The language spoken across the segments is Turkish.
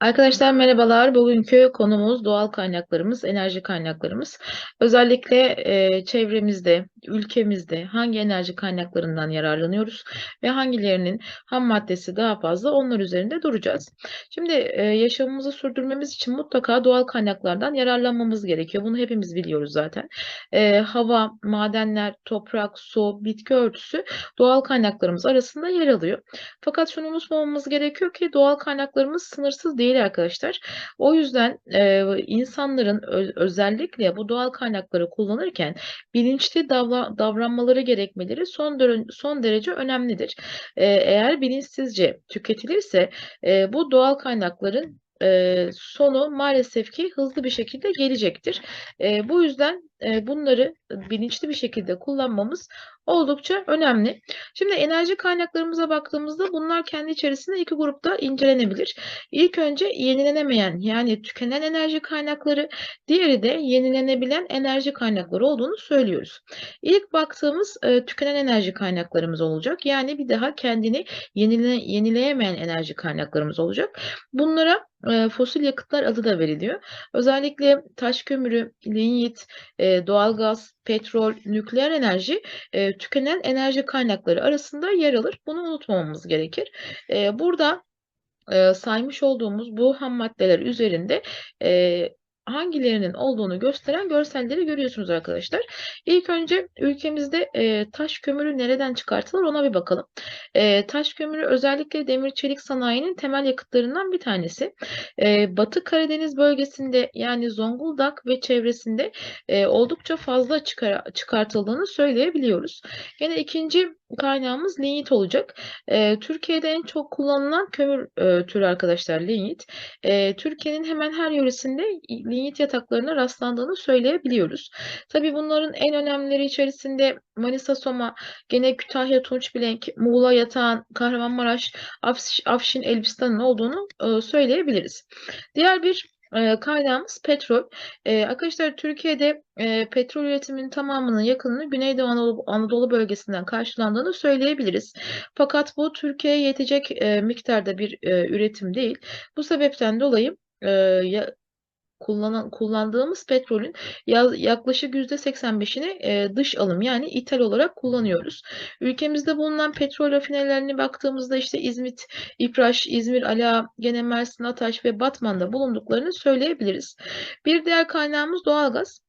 Arkadaşlar merhabalar. Bugünkü konumuz doğal kaynaklarımız, enerji kaynaklarımız. Özellikle e, çevremizde, ülkemizde hangi enerji kaynaklarından yararlanıyoruz ve hangilerinin ham maddesi daha fazla onlar üzerinde duracağız. Şimdi e, yaşamımızı sürdürmemiz için mutlaka doğal kaynaklardan yararlanmamız gerekiyor. Bunu hepimiz biliyoruz zaten. E, hava, madenler, toprak, su, bitki örtüsü doğal kaynaklarımız arasında yer alıyor. Fakat şunu unutmamamız gerekiyor ki doğal kaynaklarımız sınırsız değil arkadaşlar. O yüzden e, insanların özellikle bu doğal kaynakları kullanırken bilinçli davranmaları gerekmeleri son, son derece önemlidir. E, eğer bilinçsizce tüketilirse e, bu doğal kaynakların e, sonu maalesef ki hızlı bir şekilde gelecektir. E, bu yüzden bunları bilinçli bir şekilde kullanmamız oldukça önemli. Şimdi enerji kaynaklarımıza baktığımızda bunlar kendi içerisinde iki grupta incelenebilir. İlk önce yenilenemeyen yani tükenen enerji kaynakları, diğeri de yenilenebilen enerji kaynakları olduğunu söylüyoruz. İlk baktığımız e, tükenen enerji kaynaklarımız olacak. Yani bir daha kendini yenile, yenileyemeyen enerji kaynaklarımız olacak. Bunlara e, fosil yakıtlar adı da veriliyor. Özellikle taş kömürü, linyit, e, doğalgaz, petrol, nükleer enerji e, tükenen enerji kaynakları arasında yer alır. Bunu unutmamamız gerekir. E, burada e, saymış olduğumuz bu ham maddeler üzerinde e, hangilerinin olduğunu gösteren görselleri görüyorsunuz arkadaşlar. İlk önce ülkemizde e, taş kömürü nereden çıkartılır ona bir bakalım. E, taş kömürü özellikle demir çelik sanayinin temel yakıtlarından bir tanesi. E, Batı Karadeniz bölgesinde yani Zonguldak ve çevresinde e, oldukça fazla çıkar, çıkartıldığını söyleyebiliyoruz. Yine ikinci kaynağımız lignit olacak. E, Türkiye'de en çok kullanılan kömür e, türü arkadaşlar lignit. E, Türkiye'nin hemen her yöresinde lignit yataklarına rastlandığını söyleyebiliyoruz. Tabii bunların en önemlileri içerisinde Manisa Soma, gene Kütahya Tunçbilenk, Muğla Yatağan, Kahramanmaraş, Afş, Afşin Elbistan'ın olduğunu e, söyleyebiliriz. Diğer bir e, kaynağımız petrol. E, arkadaşlar Türkiye'de e, petrol üretiminin tamamının yakınını Güneydoğu Anadolu, Anadolu bölgesinden karşılandığını söyleyebiliriz. Fakat bu Türkiye'ye yetecek e, miktarda bir e, üretim değil. Bu sebepten dolayı e, kullanan kullandığımız petrolün yaklaşık %85'ini e, dış alım yani ithal olarak kullanıyoruz. Ülkemizde bulunan petrol rafinerilerine baktığımızda işte İzmit, İpraş, İzmir, Ala, gene Mersin, Ataş ve Batman'da bulunduklarını söyleyebiliriz. Bir diğer kaynağımız doğalgaz.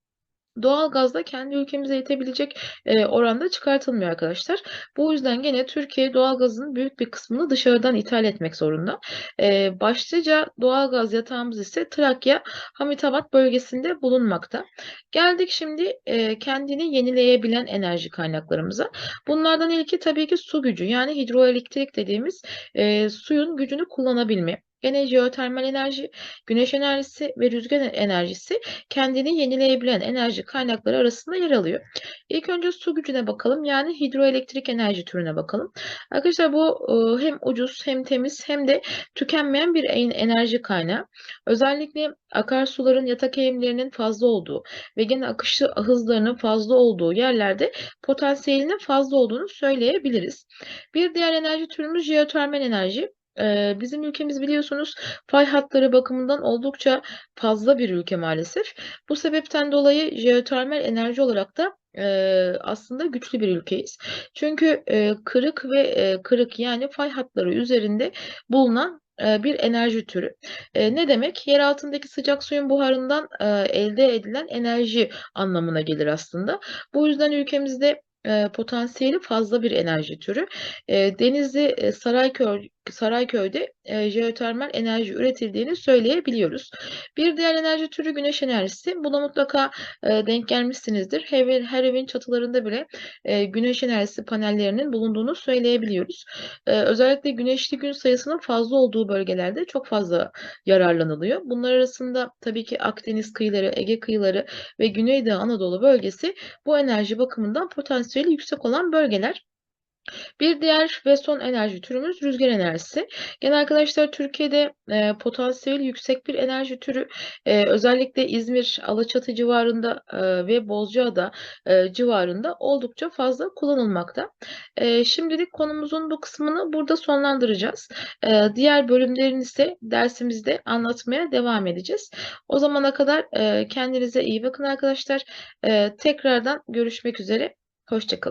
Doğalgaz da kendi ülkemize yetebilecek e, oranda çıkartılmıyor arkadaşlar. Bu yüzden gene Türkiye doğalgazın büyük bir kısmını dışarıdan ithal etmek zorunda. E, başlıca doğalgaz yatağımız ise Trakya, Hamitabat bölgesinde bulunmakta. Geldik şimdi e, kendini yenileyebilen enerji kaynaklarımıza. Bunlardan ilki tabii ki su gücü yani hidroelektrik dediğimiz e, suyun gücünü kullanabilme. Gene jeotermal enerji, güneş enerjisi ve rüzgar enerjisi kendini yenileyebilen enerji kaynakları arasında yer alıyor. İlk önce su gücüne bakalım. Yani hidroelektrik enerji türüne bakalım. Arkadaşlar bu e, hem ucuz hem temiz hem de tükenmeyen bir enerji kaynağı. Özellikle akarsuların yatak eğimlerinin fazla olduğu ve gene akış hızlarının fazla olduğu yerlerde potansiyelinin fazla olduğunu söyleyebiliriz. Bir diğer enerji türümüz jeotermal enerji. Bizim ülkemiz biliyorsunuz fay hatları bakımından oldukça fazla bir ülke maalesef. Bu sebepten dolayı jeotermal enerji olarak da aslında güçlü bir ülkeyiz. Çünkü kırık ve kırık yani fay hatları üzerinde bulunan bir enerji türü. Ne demek? Yer altındaki sıcak suyun buharından elde edilen enerji anlamına gelir aslında. Bu yüzden ülkemizde potansiyeli fazla bir enerji türü. Denizli Sarayköy Sarayköy'de e, jeotermal enerji üretildiğini söyleyebiliyoruz. Bir diğer enerji türü güneş enerjisi. Buna mutlaka e, denk gelmişsinizdir. Her, her evin çatılarında bile e, güneş enerjisi panellerinin bulunduğunu söyleyebiliyoruz. E, özellikle güneşli gün sayısının fazla olduğu bölgelerde çok fazla yararlanılıyor. Bunlar arasında tabii ki Akdeniz kıyıları, Ege kıyıları ve Güneydoğu Anadolu bölgesi bu enerji bakımından potansiyeli yüksek olan bölgeler. Bir diğer ve son enerji türümüz rüzgar enerjisi. Gene arkadaşlar Türkiye'de e, potansiyeli yüksek bir enerji türü. E, özellikle İzmir, Alaçatı civarında e, ve Bozcaada e, civarında oldukça fazla kullanılmakta. E, şimdilik konumuzun bu kısmını burada sonlandıracağız. E, diğer bölümlerini ise dersimizde anlatmaya devam edeceğiz. O zamana kadar e, kendinize iyi bakın arkadaşlar. E, tekrardan görüşmek üzere. Hoşçakalın.